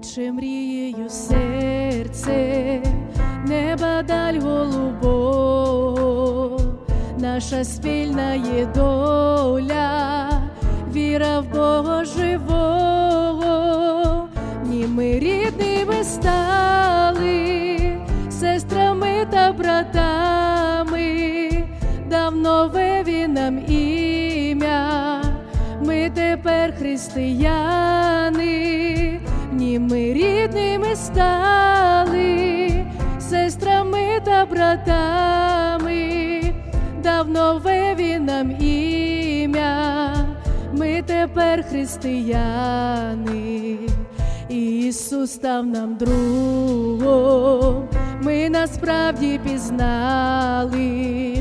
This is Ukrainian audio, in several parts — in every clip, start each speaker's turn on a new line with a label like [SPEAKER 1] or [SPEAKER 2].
[SPEAKER 1] кличе мрією серце, неба даль голубого, наша спільна є доля, віра в Бога живого, ні ми рідними стали, сестрами та братами, давно нове нам ім'я, ми тепер християни, стали, сестрами та братами, давно нове нам ім'я, ми тепер християни. Ісус став нам другом, ми насправді пізнали,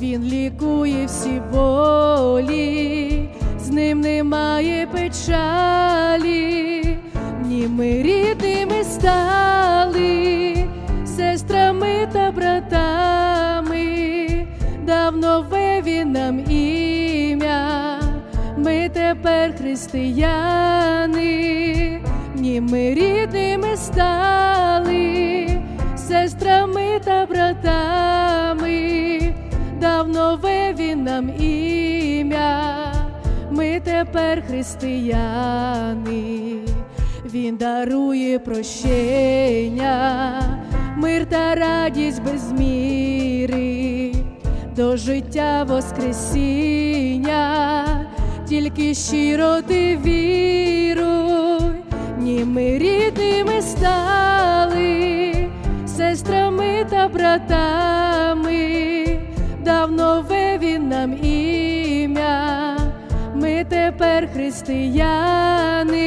[SPEAKER 1] Він лікує всі болі, з ним немає печалі, ні ми рідними стали, сестрами та братами, давно нове нам ім'я, ми тепер християни, ні ми рідними стали, сестрами та братами, давно нове нам ім'я, ми тепер християни, він дарує прощення, мир та радість без міри, до життя Воскресіння, тільки щиро ти віруй, ні ми рідними стали, сестрами та братами, давно нове він нам ім'я, ми тепер християни,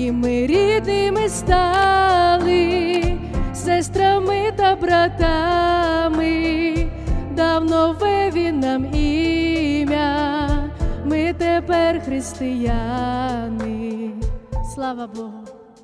[SPEAKER 1] ні ми рідними стали, сестрами та братами, давно нове нам ім'я, ми тепер християни. Слава Богу.